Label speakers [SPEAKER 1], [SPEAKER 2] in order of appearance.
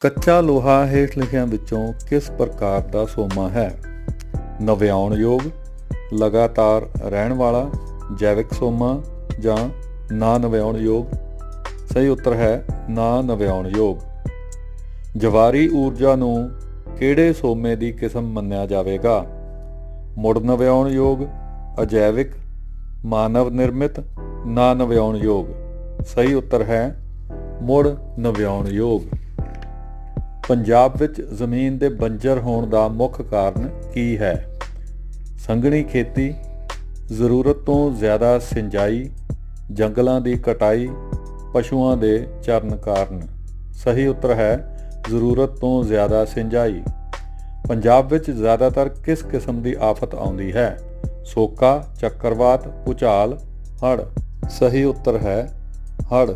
[SPEAKER 1] ਕੱਚਾ ਲੋਹਾ ਹੇਠ ਲਿਖਿਆਂ ਵਿੱਚੋਂ ਕਿਸ ਪ੍ਰਕਾਰ ਦਾ ਸੋਮਾ ਹੈ? ਨਵਿਆਉਣ ਯੋਗ, ਲਗਾਤਾਰ ਰਹਿਣ ਵਾਲਾ, ਜੈਵਿਕ ਸੋਮਾ ਜਾਂ ਨਾ ਨਵਿਆਉਣ ਯੋਗ? ਸਹੀ ਉੱਤਰ ਹੈ, ਨਾ ਨਵਿਆਉਣ ਯੋਗ। ਜਵਾਰੀ ਊਰਜਾ ਨੂੰ ਕਿਹੜੇ ਸੋਮੇ ਦੀ ਕਿਸਮ ਮੰਨਿਆ ਜਾਵੇਗਾ? ਮੁੜ ਨਵਿਆਉਣ ਯੋਗ, ਅਜੈਵਿਕ, ਮਾਨਵ ਨਿਰਮਿਤ, ਨਾ ਨਵਿਆਉਣ ਯੋਗ? ਸਹੀ ਉੱਤਰ ਹੈ, ਮੁੜ ਨਵਿਆਉਣ ਯੋਗ। ਪੰਜਾਬ ਵਿੱਚ ਜ਼ਮੀਨ ਦੇ ਬੰਜਰ ਹੋਣ ਦਾ ਮੁੱਖ ਕਾਰਨ ਕੀ ਹੈ? ਸੰਘਣੀ ਖੇਤੀ, ਜ਼ਰੂਰਤ ਤੋਂ ਜ਼ਿਆਦਾ ਸਿੰਜਾਈ, ਜੰਗਲਾਂ ਦੀ ਕਟਾਈ, ਪਸ਼ੂਆਂ ਦੇ ਚਰਨ ਕਾਰਨ। ਸਹੀ ਉੱਤਰ ਹੈ, ਜ਼ਰੂਰਤ ਤੋਂ ਜ਼ਿਆਦਾ ਸਿੰਜਾਈ। ਪੰਜਾਬ ਵਿੱਚ ਜ਼ਿਆਦਾਤਰ ਕਿਸ ਕਿਸਮ ਦੀ ਆਫਤ ਆਉਂਦੀ ਹੈ? ਸੋਕਾ, ਚੱਕਰਵਾਤ, ਭੂਚਾਲ, ਹੜ੍ਹ। ਸਹੀ ਉੱਤਰ ਹੈ, ਹੜ੍ਹ।